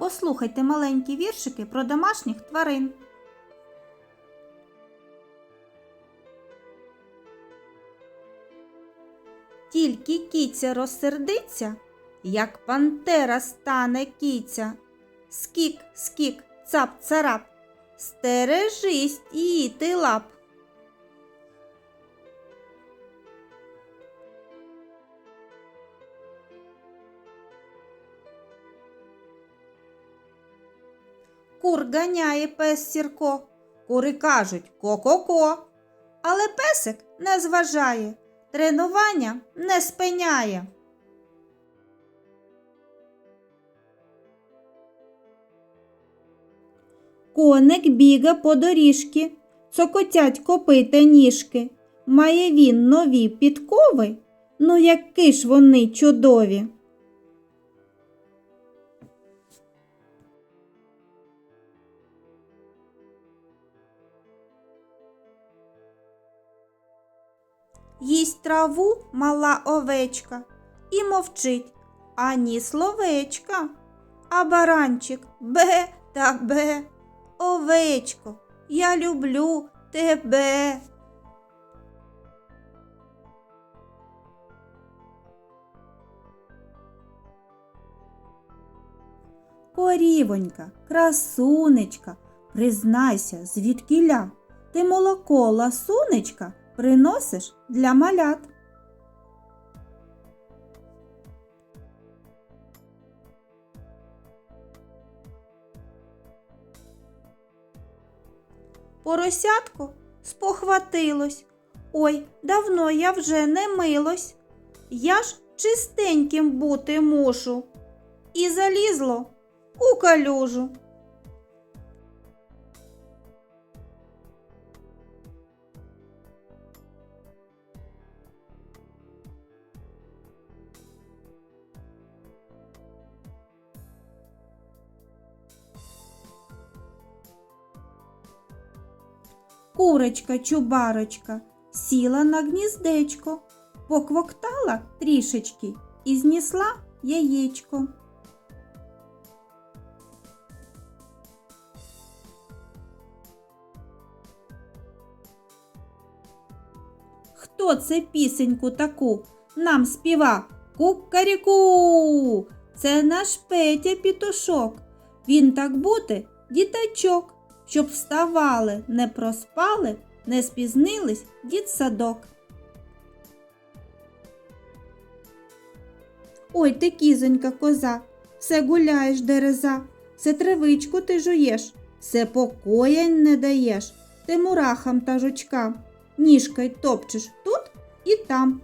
Послухайте маленькі віршики про домашніх тварин. Тільки кіця розсердиться, як пантера стане кіця. Скік, скік, цап, царап, стережись її ти лап. Кур ганяє пес сірко. Кури кажуть ко-ко-ко. Але песик не зважає, тренування не спиняє. Коник біга по доріжки, цокотять копита ніжки. Має він нові підкови, ну які ж вони чудові. Їсть траву мала овечка і мовчить ані словечка. А баранчик бе та бе. Овечко, я люблю тебе. Корівонька, красунечка, признайся, звідкіля ти молоко ласунечка приносиш для малят. Поросятко спохватилось. Ой, давно я вже не милось. Я ж чистеньким бути мушу. І залізло у калюжу. Курочка чубарочка сіла на гніздечко, поквоктала трішечки і знісла яєчко. Хто це пісеньку таку нам співа? Кукаріку! Це наш Петя Пітушок. Він так бути діточок, щоб вставали, не проспали, не спізнились дітсадок. Ой ти, кізонька коза, все гуляєш дереза, все травичку ти жуєш, все покоєнь не даєш, ти мурахам та жучкам, ніжкою топчеш тут і там.